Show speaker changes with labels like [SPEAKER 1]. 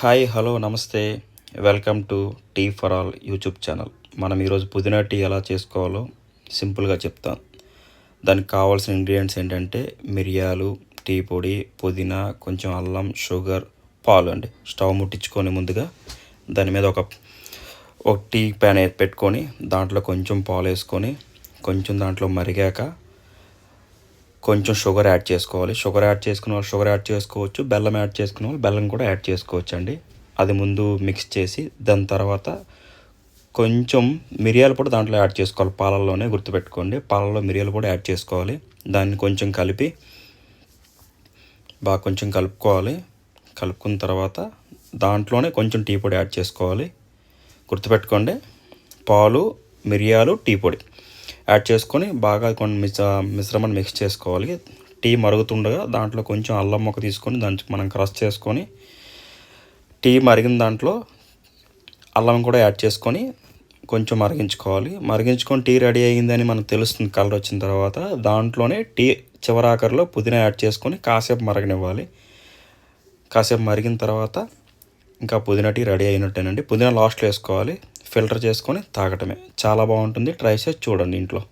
[SPEAKER 1] Hi hello నమస్తే. Welcome to tea for all YouTube channel. మనం ఈరోజు పుదీనా టీ ఎలా చేసుకోవాలో సింపుల్గా చెప్తాం. దానికి కావాల్సిన ఇంగ్రీడియంట్స్ ఏంటంటే మిరియాలు టీ పొడి పుదీనా కొంచెం అల్లం షుగర్ పాలు అండి. స్టవ్ ముట్టించుకొని ముందుగా దాని మీద ఒక ఒక టీ ప్యాన్ పెట్టుకొని దాంట్లో కొంచెం పాలు వేసుకొని కొంచెం దాంట్లో మరిగాక కొంచెం షుగర్ యాడ్ చేసుకోవాలి. షుగర్ యాడ్ చేసుకున్న వాళ్ళు షుగర్ యాడ్ చేసుకోవచ్చు. బెల్లం యాడ్ చేసుకున్న వాళ్ళు బెల్లం కూడా యాడ్ చేసుకోవచ్చు అండి అది ముందు మిక్స్ చేసి దాని తర్వాత కొంచెం మిరియాలు కూడా దాంట్లో యాడ్ చేసుకోవాలి. పాలల్లోనే గుర్తుపెట్టుకోండి. పాలల్లో మిరియాలు కూడా యాడ్ చేసుకోవాలి. దాన్ని కొంచెం కలిపి బాగా కొంచెం కలుపుకోవాలి. కలుపుకున్న తర్వాత దాంట్లోనే కొంచెం టీ పొడి యాడ్ చేసుకోవాలి. గుర్తుపెట్టుకోండి. పాలు మిరియాలు టీ పొడి. యాడ్ చేసుకొని బాగా కొన్ని మిశ్ర మిశ్రమాన్ని మిక్స్ చేసుకోవాలి. టీ మరుగుతుండగా దాంట్లో కొంచెం అల్లం మొక్క తీసుకొని దాని మనం క్రష్ చేసుకొని టీ మరిగిన దాంట్లో అల్లం కూడా యాడ్ చేసుకొని కొంచెం మరిగించుకోవాలి. మరిగించుకొని టీ రెడీ అయ్యిందని మనకు తెలుస్తుంది కలర్ వచ్చిన తర్వాత. దాంట్లోనే టీ చివరాఖరిలో పుదీనా యాడ్ చేసుకొని కాసేపు మరగనివ్వాలి. కాసేపు మరిగిన తర్వాత ఇంకా పుదీనా టీ రెడీ అయినట్టేనండి. పుదీనా లాస్ట్లో వేసుకోవాలి. ఫిల్టర్ చేసుకొని తాగటమే. చాలా బాగుంటుంది. ట్రై చేసి చూడండి ఇంట్లో.